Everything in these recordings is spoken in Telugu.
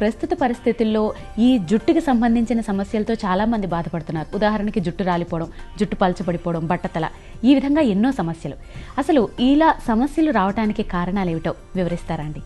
ప్రస్తుత పరిస్థితుల్లో ఈ జుట్టుకి సంబంధించిన సమస్యలతో చాలామంది బాధపడుతున్నారు. ఉదాహరణకి జుట్టు రాలిపోవడం జుట్టు పలచబడిపోవడం బట్టతల ఈ విధంగా ఎన్నో సమస్యలు. అసలు ఇలా సమస్యలు రావడానికి కారణాలు ఏమిటో వివరిస్తారా అండి?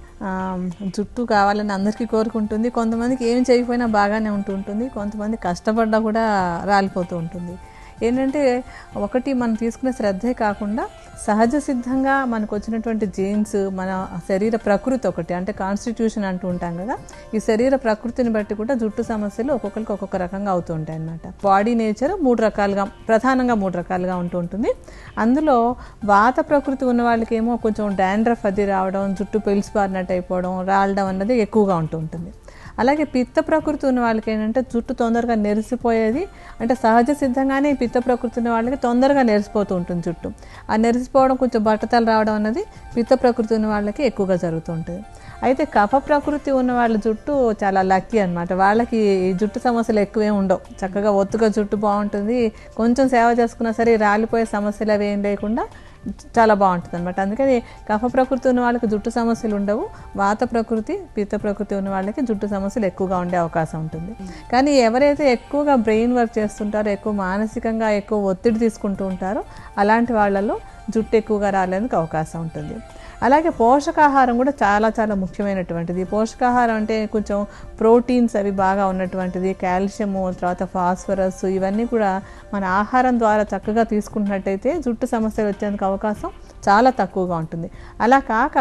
జుట్టు కావాలని అందరికీ కోరుకుంటుంది. కొంతమందికి ఏం చేయకపోయినా బాగానే ఉంటూ ఉంటుంది కొంతమంది కష్టపడ్డా కూడా రాలిపోతూ ఉంటుంది. ఏంటంటే ఒకటి మనం తీసుకునే శ్రద్ధే కాకుండా సహజ సిద్ధంగా మనకు వచ్చినటువంటి జీన్స్ మన శరీర ప్రకృతి ఒకటి అంటే కాన్స్టిట్యూషన్ అంటూ ఉంటాం కదా ఈ శరీర ప్రకృతిని బట్టి కూడా జుట్టు సమస్యలు ఒక్కొక్కరికి ఒక్కొక్క రకంగా అవుతూ ఉంటాయి అన్నమాట. బాడీ నేచర్ మూడు రకాలుగా ప్రధానంగా మూడు రకాలుగా ఉంటూ ఉంటుంది. అందులో వాత ప్రకృతి ఉన్న వాళ్ళకేమో కొంచెం డాండ్రఫ్ అది రావడం జుట్టు పెలిసిపారినట్టు అయిపోవడం రాలడం అన్నది ఎక్కువగా ఉంటూ ఉంటుంది. అలాగే పిత్త ప్రకృతి ఉన్న వాళ్ళకి ఏంటంటే జుట్టు తొందరగా నెరిసిపోయేది. అంటే సహజ సిద్ధంగానే ఈ పిత్త ప్రకృతి ఉన్న వాళ్ళకి తొందరగా నెరిసిపోతూ ఉంటుంది జుట్టు. ఆ నెరిసిపోవడం కొంచెం బట్టతలు రావడం అనేది పిత్త ప్రకృతి ఉన్న వాళ్ళకి ఎక్కువగా జరుగుతూ ఉంటుంది. అయితే కఫ ప్రకృతి ఉన్న వాళ్ళ జుట్టు చాలా లక్కీ అనమాట వాళ్ళకి ఈ జుట్టు సమస్యలు ఎక్కువే ఉండవు. చక్కగా ఒత్తుగా జుట్టు బాగుంటుంది. కొంచెం సేవ చేసుకున్నా సరే రాలిపోయే సమస్యలు అవి ఏం లేకుండా చాలా బాగుంటుంది అనమాట అందుకని కఫ ప్రకృతి ఉన్న వాళ్ళకి జుట్టు సమస్యలు ఉండవు వాత ప్రకృతి పిత్త ప్రకృతి ఉన్న వాళ్ళకి జుట్టు సమస్యలు ఎక్కువగా ఉండే అవకాశం ఉంటుంది. కానీ ఎవరైతే ఎక్కువగా బ్రెయిన్ వర్క్ చేస్తుంటారో ఎక్కువ మానసికంగా ఎక్కువ ఒత్తిడి తీసుకుంటూ ఉంటారో అలాంటి వాళ్ళలో జుట్టు ఎక్కువగా రాలేందుకు అవకాశం ఉంటుంది. అలాగే పోషకాహారం కూడా చాలా చాలా ముఖ్యమైనటువంటిది. పోషకాహారం అంటే కొంచెం ప్రోటీన్స్ అవి బాగా ఉన్నటువంటిది. కాల్షియము తర్వాత ఫాస్ఫరస్ ఇవన్నీ కూడా మన ఆహారం ద్వారా చక్కగా తీసుకున్నట్టయితే జుట్టు సమస్యలు వచ్చేందుకు అవకాశం చాలా తక్కువగా ఉంటుంది. అలా కాక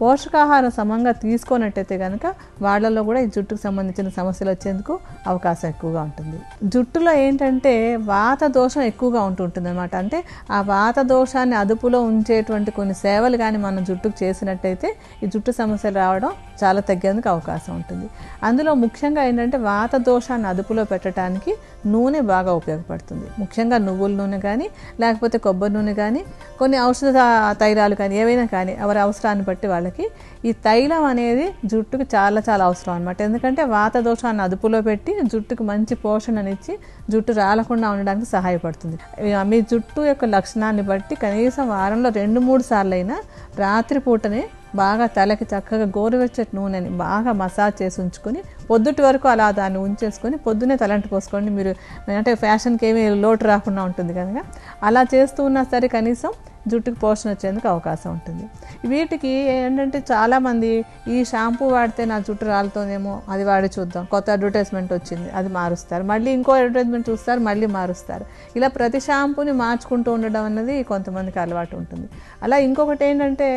పోషకాహారం సమంగా తీసుకున్నట్టయితే కనుక వాళ్ళలో కూడా ఈ జుట్టుకు సంబంధించిన సమస్యలు వచ్చేందుకు అవకాశం ఎక్కువగా ఉంటుంది. జుట్టులో ఏంటంటే వాత దోషం ఎక్కువగా ఉంటుంటుంది అనమాట అంటే ఆ వాత దోషాన్ని అదుపులో ఉంచేటువంటి కొన్ని సేవలు కానీ మనం జుట్టుకు చేసినట్టయితే ఈ జుట్టు సమస్యలు రావడం చాలా తగ్గేందుకు అవకాశం ఉంటుంది. అందులో ముఖ్యంగా ఏంటంటే వాత దోషాన్ని అదుపులో పెట్టడానికి నూనె బాగా ఉపయోగపడుతుంది. ముఖ్యంగా నువ్వుల నూనె కానీ లేకపోతే కొబ్బరి నూనె కానీ కొన్ని ఔషధ తైలాలు కానీ ఏవైనా కానీ ఎవరి అవసరాన్ని బట్టి వాళ్ళకి ఈ తైలం అనేది జుట్టుకు చాలా చాలా అవసరం అనమాట ఎందుకంటే వాత దోషాన్ని అదుపులో పెట్టి జుట్టుకు మంచి పోషణనిచ్చి జుట్టు రాలకుండా ఉండడానికి సహాయపడుతుంది. మీ జుట్టు యొక్క లక్షణాన్ని బట్టి కనీసం వారంలో రెండు మూడు సార్లు అయినా రాత్రిపూటనే బాగా తలకి చక్కగా గోరువెచ్చటి నూనెని బాగా మసాజ్ చేసి ఉంచుకొని పొద్దుటి వరకు అలా దాన్ని ఉంచేసుకొని పొద్దునే తలంటు పోసుకోండి. మీరు అంటే ఫ్యాషన్కి ఏమీ లోటు రాకుండా ఉంటుంది కనుక. అలా చేస్తూ ఉన్నా సరే కనీసం జుట్టుకు పోషణ వచ్చేందుకు అవకాశం ఉంటుంది. వీటికి ఏంటంటే చాలామంది ఈ షాంపూ వాడితే నా జుట్టు రాలుతోందేమో అది వాడి చూద్దాం. కొత్త అడ్వర్టైజ్మెంట్ వచ్చింది అది మారుస్తారు. మళ్ళీ ఇంకో అడ్వర్టైజ్మెంట్ చూస్తారు మళ్ళీ మారుస్తారు. ఇలా ప్రతి షాంపూని మార్చుకుంటూ ఉండడం అన్నది కొంతమందికి అలవాటు ఉంటుంది. అలా ఇంకొకటి ఏంటంటే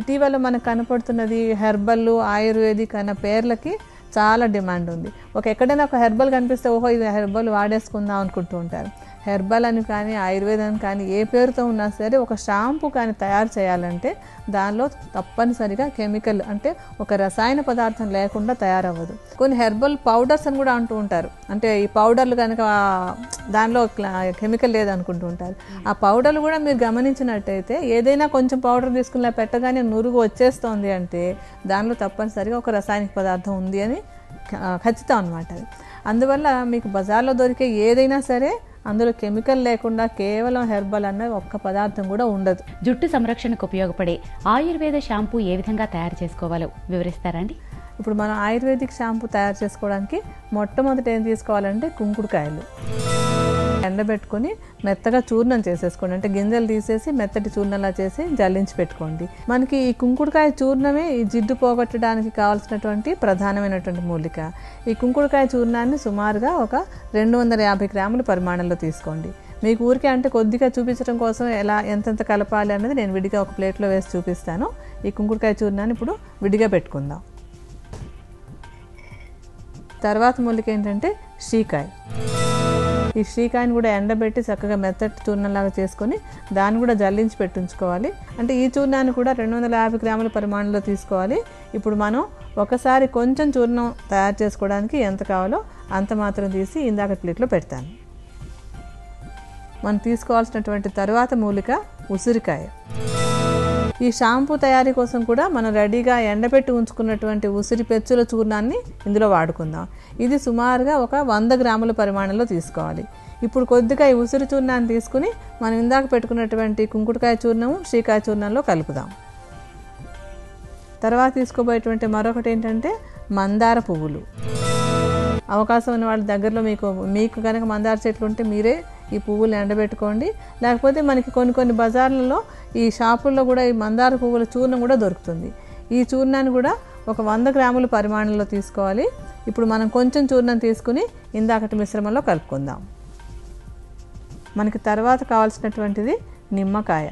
ఇటీవల మనకు కనపడుతున్నది హెర్బల్ ఆయుర్వేదిక్ అన్న పేర్లకి చాలా డిమాండ్ ఉంది. ఒక ఎక్కడైనా ఒక హెర్బల్ కనిపిస్తే ఓహో ఇది హెర్బల్ వాడేసుకుందాం అనుకుంటూ ఉంటారు. హెర్బల్ అని కానీ ఆయుర్వేదం కానీ ఏ పేరుతో ఉన్నా సరే ఒక షాంపూ కానీ తయారు చేయాలంటే దానిలో తప్పనిసరిగా కెమికల్ అంటే ఒక రసాయన పదార్థం లేకుండా తయారవ్వదు. కొన్ని హెర్బల్ పౌడర్స్ అని కూడా అంటూ ఉంటారు. అంటే ఈ పౌడర్లు కనుక దానిలో కెమికల్ లేదనుకుంటూ ఉంటారు. ఆ పౌడర్లు కూడా మీరు గమనించినట్టయితే ఏదైనా కొంచెం పౌడర్ తీసుకుని పెట్టగానే నురుగు వచ్చేస్తోంది అంటే దానిలో తప్పనిసరిగా ఒక రసాయనిక పదార్థం ఉంది అని ఖచ్చితం అనమాట అది. అందువల్ల మీకు బజార్లో దొరికే ఏదైనా సరే అందులో కెమికల్ లేకుండా కేవలం హెర్బల్ అన్న ఒక్క పదార్థం కూడా ఉండదు. జుట్టు సంరక్షణకు ఉపయోగపడే ఆయుర్వేద షాంపూ ఏ విధంగా తయారు చేసుకోవాలో వివరిస్తారా అండి? ఇప్పుడు మనం ఆయుర్వేదిక్ షాంపూ తయారు చేసుకోవడానికి మొట్టమొదటి ఏం తీసుకోవాలంటే కుంకుడుకాయలు. ఎండబెట్టుకొని మెత్తగా చూర్ణం చేసేసుకోండి. అంటే గింజలు తీసేసి మెత్తటి చూర్ణంలా చేసి జల్లించి పెట్టుకోండి. మనకి ఈ కుంకుడుకాయ చూర్ణమే ఈ జిడ్డు పోగొట్టడానికి కావాల్సినటువంటి ప్రధానమైనటువంటి మూలిక. ఈ కుంకుడుకాయ చూర్ణాన్ని సుమారుగా ఒక రెండు వందల యాభై గ్రాముల పరిమాణంలో తీసుకోండి. మీకు ఊరికే అంటే కొద్దిగా చూపించడం కోసం ఎలా ఎంతెంత కలపాలి అనేది నేను విడిగా ఒక ప్లేట్లో వేసి చూపిస్తాను. ఈ కుంకుడుకాయ చూర్ణాన్ని ఇప్పుడు విడిగా పెట్టుకుందాం. తర్వాత మూలిక ఏంటంటే శ్రీకాయ్. ఈ శ్రీకాయని కూడా ఎండబెట్టి చక్కగా మెత్తటి చూర్ణంలాగా చేసుకొని దాన్ని కూడా జల్లించి పెట్టించుకోవాలి. అంటే ఈ చూర్ణాన్ని కూడా రెండు వందల యాభై గ్రాముల పరిమాణంలో తీసుకోవాలి. ఇప్పుడు మనం ఒకసారి కొంచెం చూర్ణం తయారు చేసుకోవడానికి ఎంత కావాలో అంత మాత్రం తీసి ఇందాక ప్లేట్లో పెడతాను. మనం తీసుకోవాల్సినటువంటి తరువాత మూలిక ఉసిరికాయ. ఈ షాంపూ తయారీ కోసం కూడా మనం రెడీగా ఎండబెట్టి ఉంచుకున్నటువంటి ఉసిరి పెచ్చుల చూర్ణాన్ని ఇందులో వాడుకుందాం. ఇది సుమారుగా ఒక వంద గ్రాముల పరిమాణంలో తీసుకోవాలి. ఇప్పుడు కొద్దిగా ఈ ఉసిరి చూర్ణాన్ని తీసుకుని మనం ఇందాక పెట్టుకున్నటువంటి కుంకుడుకాయ చూర్ణము శ్రీకాయ చూర్ణంలో కలుపుదాం. తర్వాత తీసుకోబోయేటువంటి మరొకటి ఏంటంటే మందార పువ్వులు. అవకాశం ఉన్న వాళ్ళ దగ్గరలో మీకు మీకు కనుక మందార చెట్లు ఉంటే మీరే ఈ పువ్వులు ఎండబెట్టుకోండి. లేకపోతే మనకి కొన్ని కొన్ని బజార్లలో ఈ షాపుల్లో కూడా ఈ మందార పువ్వుల చూర్ణం కూడా దొరుకుతుంది. ఈ చూర్ణాన్ని కూడా ఒక వంద గ్రాముల పరిమాణంలో తీసుకోవాలి. ఇప్పుడు మనం కొంచెం చూర్ణం తీసుకుని ఇందాకటి మిశ్రమంలో కలుపుకుందాం. మనకి తర్వాత కావాల్సినటువంటిది నిమ్మకాయ.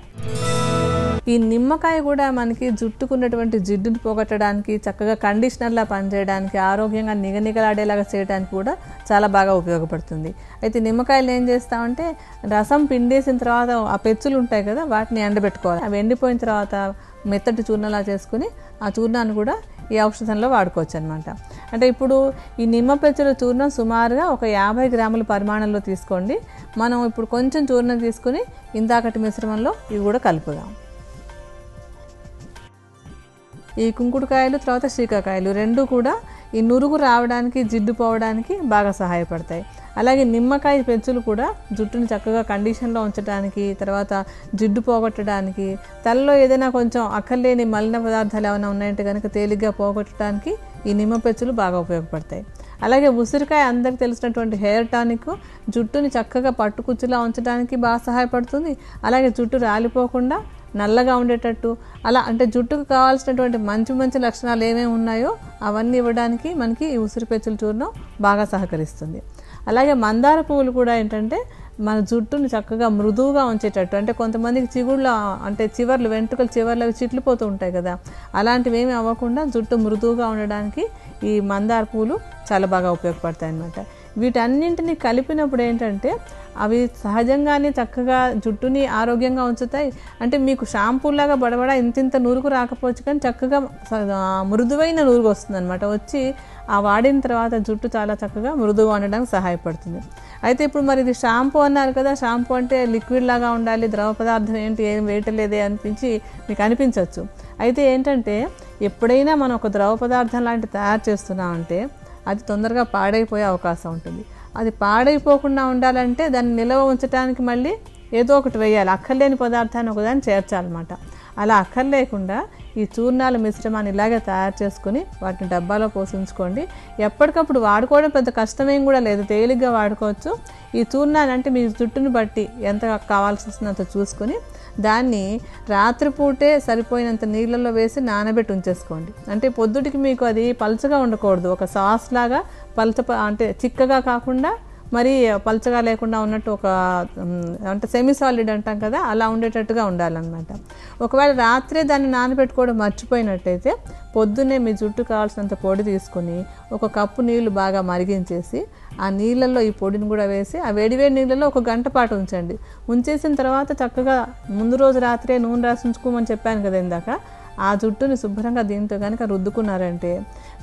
ఈ నిమ్మకాయ కూడా మనకి జుట్టుకున్నటువంటి జిడ్డుని పోగొట్టడానికి చక్కగా కండిషనర్లా పనిచేయడానికి ఆరోగ్యంగా నిగనిగలాడేలాగా చేయడానికి కూడా చాలా బాగా ఉపయోగపడుతుంది. అయితే నిమ్మకాయలు ఏం చేస్తామంటే రసం పిండేసిన తర్వాత ఆ పెచ్చులు ఉంటాయి కదా వాటిని ఎండబెట్టుకోవాలి. అవి ఎండిపోయిన తర్వాత మెత్తటి చూర్ణలా చేసుకుని ఆ చూర్ణాన్ని కూడా ఈ ఔషధంలో వాడుకోవచ్చు అనమాట అంటే ఇప్పుడు ఈ నిమ్మ పెచ్చుల చూర్ణం సుమారుగా ఒక యాభై గ్రాముల పరిమాణంలో తీసుకోండి. మనం ఇప్పుడు కొంచెం చూర్ణం తీసుకుని ఇందాకటి మిశ్రమంలో ఇవి కూడా కలుపుదాం. ఈ కుంకుడుకాయలు తర్వాత శీకాకాయలు రెండు కూడా ఈ నురుగు రావడానికి జిడ్డు పోవడానికి బాగా సహాయపడతాయి. అలాగే నిమ్మకాయ పెంచులు కూడా జుట్టుని చక్కగా కండిషన్లో ఉంచడానికి తర్వాత జిడ్డు పోగొట్టడానికి తలలో ఏదైనా కొంచెం అక్కర్లేని మలిన పదార్థాలు ఏమైనా ఉన్నాయంటే కనుక తేలిగ్గా పోగొట్టడానికి ఈ నిమ్మ పెంచులు బాగా ఉపయోగపడతాయి. అలాగే ఉసిరికాయ అందరికి తెలిసినటువంటి హెయిర్ టానిక్ జుట్టుని చక్కగా పట్టుకుచ్చులా ఉంచడానికి బాగా సహాయపడుతుంది. అలాగే జుట్టు రాలిపోకుండా నల్లగా ఉండేటట్టు అలా అంటే జుట్టుకు కావాల్సినటువంటి మంచి మంచి లక్షణాలు ఏమేమి ఉన్నాయో అవన్నీ ఇవ్వడానికి మనకి ఈ ఉసిరిపెచ్చుల చూర్ణం బాగా సహకరిస్తుంది. అలాగే మందార పువ్వులు కూడా ఏంటంటే మన జుట్టును చక్కగా మృదువుగా ఉంచేటట్టు అంటే కొంతమందికి చిగుళ్ళ అంటే చివర్లు వెంట్రుకలు చివర్లు అవి చిట్లిపోతూ ఉంటాయి కదా అలాంటివి ఏమి అవ్వకుండా జుట్టు మృదువుగా ఉండడానికి ఈ మందార పువ్వులు చాలా బాగా ఉపయోగపడతాయి అన్నమాట వీటన్నింటినీ కలిపినప్పుడు ఏంటంటే అవి సహజంగానే చక్కగా జుట్టుని ఆరోగ్యంగా ఉంచుతాయి. అంటే మీకు షాంపూలాగా బడబడ ఇంత ఇంత నూరుకు రాకపోవచ్చు కానీ చక్కగా మృదువైన నూరుకు వస్తుంది అనమాట వచ్చి ఆ వాడిన తర్వాత జుట్టు చాలా చక్కగా మృదువు ఉండడానికి సహాయపడుతుంది. అయితే ఇప్పుడు మరి ఇది షాంపూ అన్నారు కదా షాంపూ అంటే లిక్విడ్ లాగా ఉండాలి ద్రవ పదార్థం ఏంటి ఏం వేయటలేదే అనిపించి మీకు అనిపించవచ్చు అయితే ఏంటంటే ఎప్పుడైనా మనం ఒక ద్రవ పదార్థం లాంటి తయారు చేస్తున్నామంటే అది తొందరగా పాడైపోయే అవకాశం ఉంటుంది. అది పాడైపోకుండా ఉండాలంటే దాన్ని నిల్వ ఉంచడానికి మళ్ళీ ఏదో ఒకటి వేయాలి. అక్కర్లేని పదార్థాన్ని ఒకదాన్ని చేర్చాలన్నమాట. అలా అక్కర్లేకుండా ఈ చూర్ణాల మిశ్రమాన్ని ఇలాగే తయారు చేసుకుని వాటిని డబ్బాలో పోషించుకోండి. ఎప్పటికప్పుడు వాడుకోవడం పెద్ద కష్టమేం కూడా లేదు. తేలిగ్గా వాడుకోవచ్చు. ఈ చూర్ణాన్ని అంటే మీ జుట్టుని బట్టి ఎంత కావాల్సి వస్తుందంత చూసుకుని దాన్ని రాత్రిపూటే సరిపోయినంత నీళ్ళల్లో వేసి నానబెట్టి ఉంచేసుకోండి. అంటే పొద్దుటికి మీకు అది పలుచగా ఉండకూడదు. ఒక సాస్ లాగా పలచ అంటే చిక్కగా కాకుండా మరి పలచగా లేకుండా ఉన్నట్టు ఒక అంటే సెమీ సాలిడ్ అంటాం కదా అలా ఉండేటట్టుగా ఉండాలన్నమాట. ఒకవేళ రాత్రే దాన్ని నానబెట్టుకోవడం మర్చిపోయినట్టయితే పొద్దున్నే మీ జుట్టు కావాల్సినంత పొడి తీసుకొని ఒక కప్పు నీళ్ళు బాగా మరిగించేసి ఆ నీళ్ళల్లో ఈ పొడిని కూడా వేసి ఆ వేడివేడి నీళ్ళలో ఒక గంట పాటు ఉంచండి. ఉంచేసిన తర్వాత చక్కగా ముందు రోజు రాత్రే నూనె రాసి ఉంచుకోమని చెప్పాను కదా ఇందాక. ఆ జుట్టుని శుభ్రంగా దీంతో కనుక రుద్దుకున్నారంటే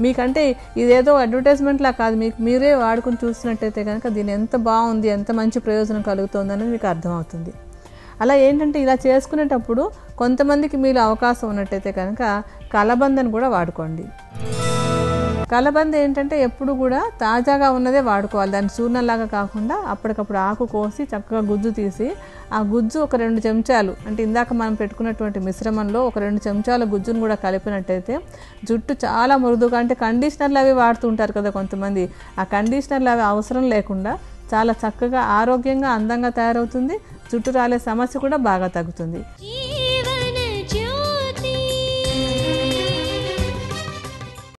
మీకంటే ఇదేదో అడ్వర్టైజ్మెంట్ లా కాదు. మీకు మీరే వాడుకుని చూసినట్టయితే కనుక దీని ఎంత బాగుంది ఎంత మంచి ప్రయోజనం కలుగుతుంది అనేది మీకు అర్థమవుతుంది. అలా ఏంటంటే ఇలా చేసుకునేటప్పుడు కొంతమందికి మీరు అవకాశం ఉన్నట్టయితే కనుక కలబందని కూడా వాడుకోండి. కలబంద ఏంటంటే ఎప్పుడు కూడా తాజాగా ఉన్నదే వాడుకోవాలి. దాన్ని చూర్ణంలాగా కాకుండా అప్పటికప్పుడు ఆకు కోసి చక్కగా గుజ్జు తీసి ఆ గుజ్జు ఒక రెండు చెంచాలు అంటే ఇందాక మనం పెట్టుకున్నటువంటి మిశ్రమంలో ఒక రెండు చెంచాల గుజ్జును కూడా కలిపినట్టయితే జుట్టు చాలా మృదుగా అంటే కండిషనర్లు అవి వాడుతుంటారు కదా కొంతమంది. ఆ కండిషనర్లు అవి అవసరం లేకుండా చాలా చక్కగా ఆరోగ్యంగా అందంగా తయారవుతుంది. జుట్టు రాలే సమస్య కూడా బాగా తగ్గుతుంది.